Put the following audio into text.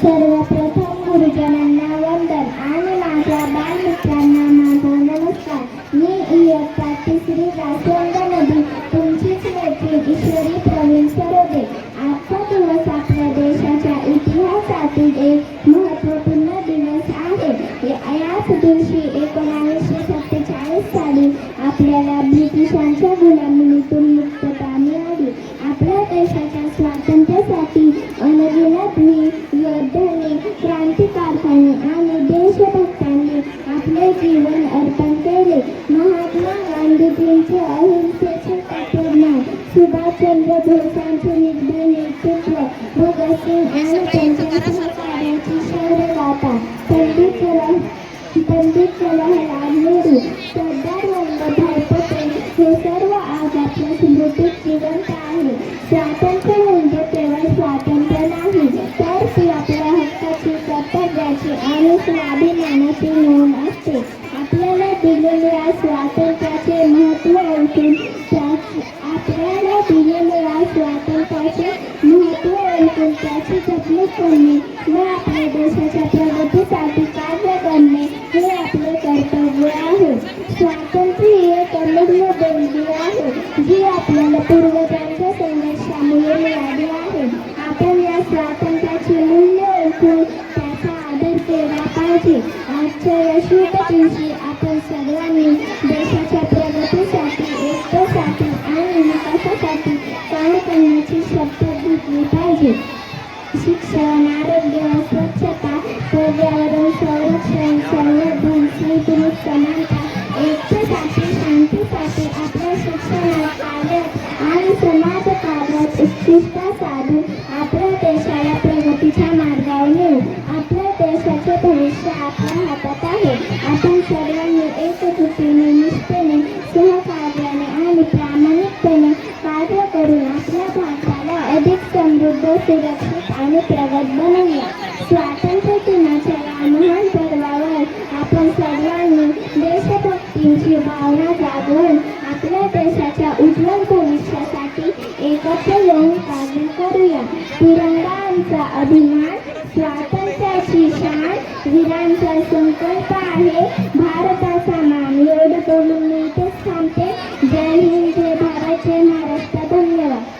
सर्वप्रथम गुरुजनांना वंदन आणि माझ्या बालमित्रांना माझा नमस्कार. मी इयत्ता तिसरी रासंगमध्ये तुमचीच मैत्री ईश्वरी प्रवीण सरोदे. आजचा दिवस आपल्या देशाच्या इतिहासातील एक महत्त्वपूर्ण दिवस आहे. याच दिवशी एकोणावीसशे सत्तेचाळीस साली आपल्याला ब्रिटिशांच्या गुलामीतून मुक्तता स्वातंत्र्यासाठी अनगिनत योद्ध्यांनी क्रांतिकारकांनी आणि देशभक्तांनी आपले जीवन अर्पण केले. महात्मा गांधीजींचे अहिंसेचे तत्वज्ञान सुभाषचंद्र बोसांचे निर्भय नेतृत्व भगतसिंग आणि त्यांच्या सहकार्याची शौर्यगाथा पंडित जवाहरलाल नेहरू कर्तव्याची आणि स्वाभिमानाची नोंद असते. आपल्याला दिलेल्या स्वातंत्र्याचे महत्त्व ओळखून आपल्याला दिलेल्या स्वातंत्र्याचे महत्त्व ओळखून त्याची जपणूक करणे व आपल्या देशाच्या प्रगतीसाठी कार्य करणे हे आपले कर्तव्य आहे. स्वातंत्र्य ही एक अमूल्य देणगी आहे. जी आपल्याला पूर्वजांच्या संघर्षामुळे केला आजच्या या शुभ दिवशी आपण सगळ्यांनी देशाच्या प्रगतीसाठी एकतेसाठी आणि विकासासाठी काम करण्याची शपथ घेतली पाहिजे. शिक्षण आरोग्य स्वच्छता पर्यावरण संरक्षण संवर्धन स्त्रीपुरुष समानता एकतेसाठी शांतीसाठी आपल्या शिक्षणात कार्यात आणि समाज कार्यात उत्कृष्टता साधून आपल्या देशाला प्रगतीच्या भविष्य आपल्या हातात आहे. आपण सर्वांनी एकजुटीने निष्ठेने सहकार्याने आणि प्रामाणिकपणे कार्य करून आपल्या भारताला अधिक समृद्ध सुरक्षित आणि प्रगत बनवूया. स्वातंत्र्य दिनाच्या या महान पर्वावर आपण सर्वांनी देशभक्तींची भावना जागवून आपल्या देशाच्या उज्ज्वल भविष्यासाठी एकत्र येऊन कार्य करूया. तिरंगांचा अभिमान स्वातंत्र्य वीरांचा संकल्प आहे. भारताचा मान एवढं बोलून मी इथेच थांबते. जय हिंद जय भारत जय महाराष्ट्र. धन्यवाद.